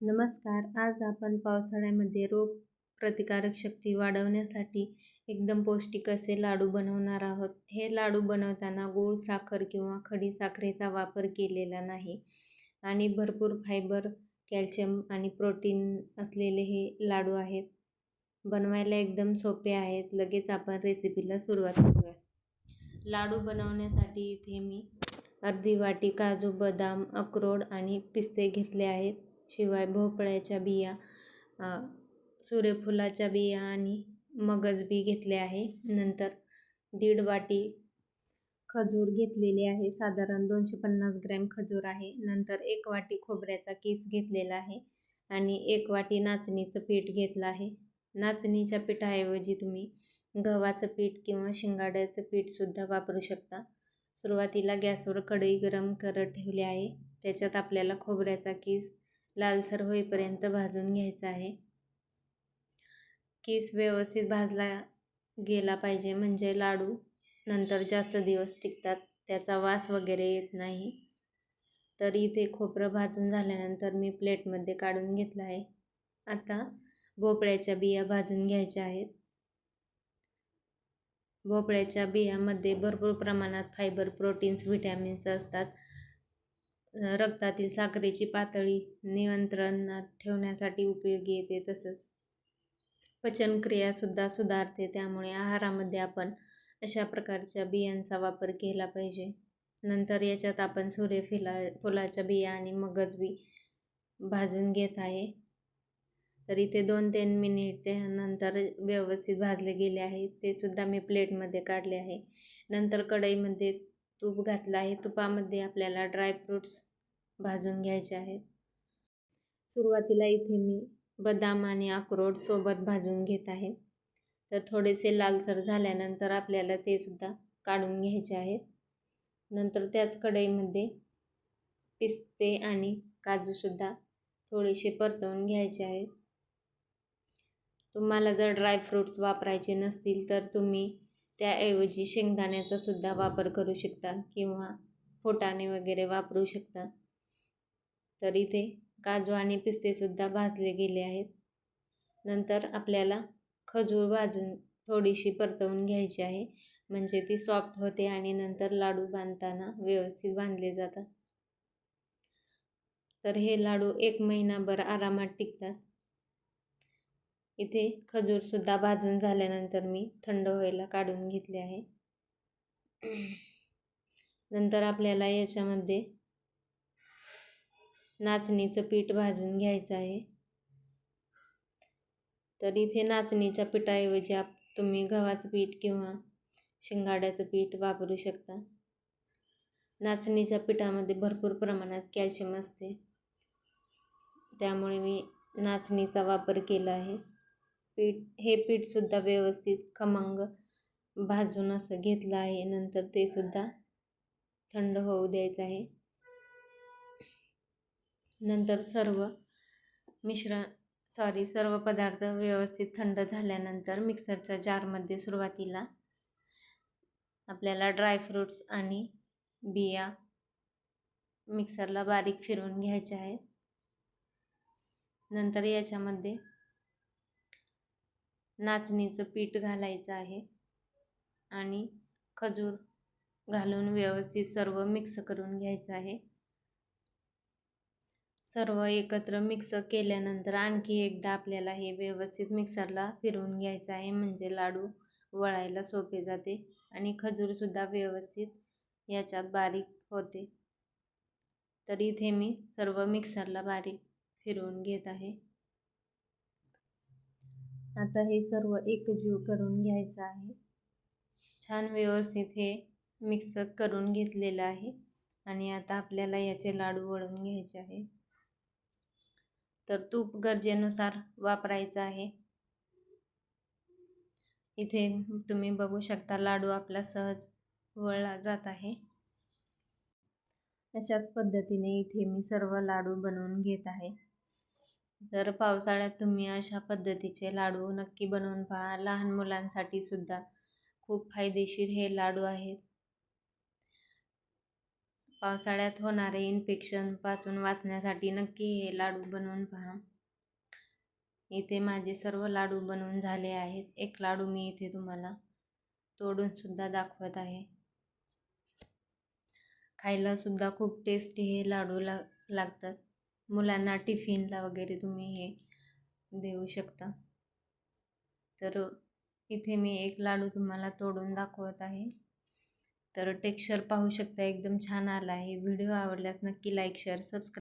नमस्कार. आज आपण पावसाळ्यामध्ये रोग प्रतिकारक शक्ती वाढवण्यासाठी एकदम पौष्टिक असे लाडू बनवणार आहोत. हे लाडू बनवताना गूळ साखर किंवा खडी साखरेचा वापर केलेला नाही आणि भरपूर फायबर कॅल्शियम आणि प्रोटीन असलेले हे लाडू आहेत. बनवायला एकदम सोपे आहेत. लगेच आपण रेसिपीला सुरुवात करूया. लाडू बनवण्यासाठी इथे मी अर्धी वाटी काजू बदाम अक्रोड आणि पिस्ते घेतले आहेत. शिवाय भोपळ्याच्या बिया सूर्यफुलाच्या बिया आणि मगज बी घेतले आहे. नंतर दीड वाटी खजूर घेतलेले आहे. साधारण दोनशे पन्नास ग्रॅम खजूर आहे. नंतर एक वाटी खोबऱ्याचा किस घेतलेला आहे आणि एक वाटी नाचणीचं पीठ घेतलं आहे. नाचणीच्या पिठाऐवजी तुम्ही गव्हाचं पीठ किंवा शिंगाड्याचं पीठसुद्धा वापरू शकता. सुरुवातीला गॅसवर कढई गरम करत ठेवली आहे. त्याच्यात आपल्याला खोबऱ्याचा किस लालसर होईपर्यंत भाजून घ्यायचं आहे. किस व्यवस्थित भाजला गेला पाहिजे म्हणजे लाडू. नंतर जास्त दिवस टिकतात त्याचा वास वगैरे येत नाही. तर इथे खोबरं भाजून झाल्यानंतर मी प्लेटमध्ये काढून घेतलं आहे. आता भोपळ्याच्या बिया भाजून घ्यायच्या आहेत. भोपळ्याच्या बियामध्ये भरपूर प्रमाणात फायबर प्रोटीन्स व्हिटॅमिन्स असतात. रक्तातील साखरेची पातळी नियंत्रणात ठेवण्यासाठी उपयोगी येते तसंच पचनक्रियासुद्धा सुधारते. त्यामुळे आहारामध्ये आपण अशा प्रकारच्या बियांचा वापर केला पाहिजे. नंतर याच्यात आपण सूर्यफुला फुलाच्या बिया आणि मगज बी भाजून घेत आहे. तर इथे दोन तीन मिनिट नंतर व्यवस्थित भाजले गेले आहे. ते सुद्धा मी प्लेटमध्ये काढले आहे. नंतर कढईमध्ये तूप घातलं आहे. तुपामध्ये आपल्याला ड्रायफ्रूट्स भाजून घ्यायचे आहेत. सुरुवातीला इथे मी बदाम आणि अक्रोड सोबत भाजून घेत आहे. तर थोडेसे लालसर झाल्यानंतर आपल्याला ते सुद्धा काढून घ्यायचे आहेत. नंतर त्याच कढईमध्ये पिस्ते आणि काजूसुद्धा थोडेसे परतवून घ्यायचे आहेत. तुम्हाला जर ड्रायफ्रूट्स वापरायचे नसतील तर तुम्ही त्याऐवजी शेंगदाण्याचा सुद्धा वापर करू शकता किंवा फोटाने वगैरे वापरू शकता. तर इथे काजू आणि पिस्तेसुद्धा भाजले गेले आहेत. नंतर आपल्याला खजूर भाजून थोडीशी परतवून घ्यायची आहे. म्हणजे ती सॉफ्ट होते आणि नंतर लाडू बांधताना व्यवस्थित बांधले जातात. तर हे लाडू एक महिनाभर आरामात टिकतात. इथे खजूरसुद्धा भाजून झाल्यानंतर मी थंड व्हायला काढून घेतले आहे. नंतर आपल्याला याच्यामध्ये नाचणीचं पीठ भाजून घ्यायचं आहे. तर इथे नाचणीच्या पिठाऐवजी आप तुम्ही गव्हाचं पीठ किंवा शिंगाड्याचं पीठ वापरू शकता. नाचणीच्या पिठामध्ये भरपूर प्रमाणात कॅल्शियम असते. त्यामुळे मी नाचणीचा वापर केला आहे. पीठ हे पीठसुद्धा व्यवस्थित खमंग भाजून असं घेतलं आहे. नंतर ते सुद्धा थंड होऊ द्यायचं आहे. नंतर सर्व मिश्रण सॉरी सर्व पदार्थ व्यवस्थित थंड झाल्यानंतर मिक्सरच्या जारमध्ये सुरुवातीला आपल्याला ड्रायफ्रूट्स आणि बिया मिक्सरला बारीक फिरवून घ्यायच्या आहेत. नंतर याच्यामध्ये नाचणीचं पीठ घालायचं आहे आणि खजूर घालून व्यवस्थित सर्व मिक्स करून घ्यायचं आहे. सर्व एकत्र मिक्स केल्यानंतर आणखी एकदा आपल्याला हे व्यवस्थित मिक्सरला फिरवून घ्यायचं आहे म्हणजे लाडू वळायला सोपे जाते आणि खजूरसुद्धा व्यवस्थित याच्यात बारीक होते. तर इथे मी सर्व मिक्सरला बारीक फिरवून घेत आहे. आता हे सर्व एकजीव करून घ्यायचं आहे. छान व्यवस्थित हे मिक्स करून घेतलेलं आहे. आणि आता आपल्याला याचे लाडू वळून घ्यायचे आहे. तर तूप गरजेनुसार वापरायचं आहे. इथे तुम्ही बघू शकता लाडू आपला सहज वळला जात आहे. अशाच पद्धतीने इथे मी सर्व लाडू बनवून घेत आहे. जर पावसाळ्यात तुम्ही अशा पद्धतीचे लाडू नक्की बनवून पहा. लहान मुलांसाठी सुद्धा खूप फायदेशीर हे लाडू आहेत. पावसाळ्यात होणारे इन्फेक्शनपासून वाचण्यासाठी नक्की हे लाडू बनवून पहा. इथे माझे सर्व लाडू बनवून झाले आहेत. एक लाडू मी इथे तुम्हाला तोडूनसुद्धा दाखवत आहे. खायलासुद्धा खूप टेस्टी हे लाडू लाग लागतात. मुलांना टिफिनला वगैरे तुम्ही हे देऊ शकता. तर इथे मी एक लाडू तुम्हाला तोडून दाखवत आहे. तर टेक्स्चर पाहू शकता एकदम छान आला आहे. व्हिडिओ आवडल्यास नक्की लाईक शेअर सबस्क्राईब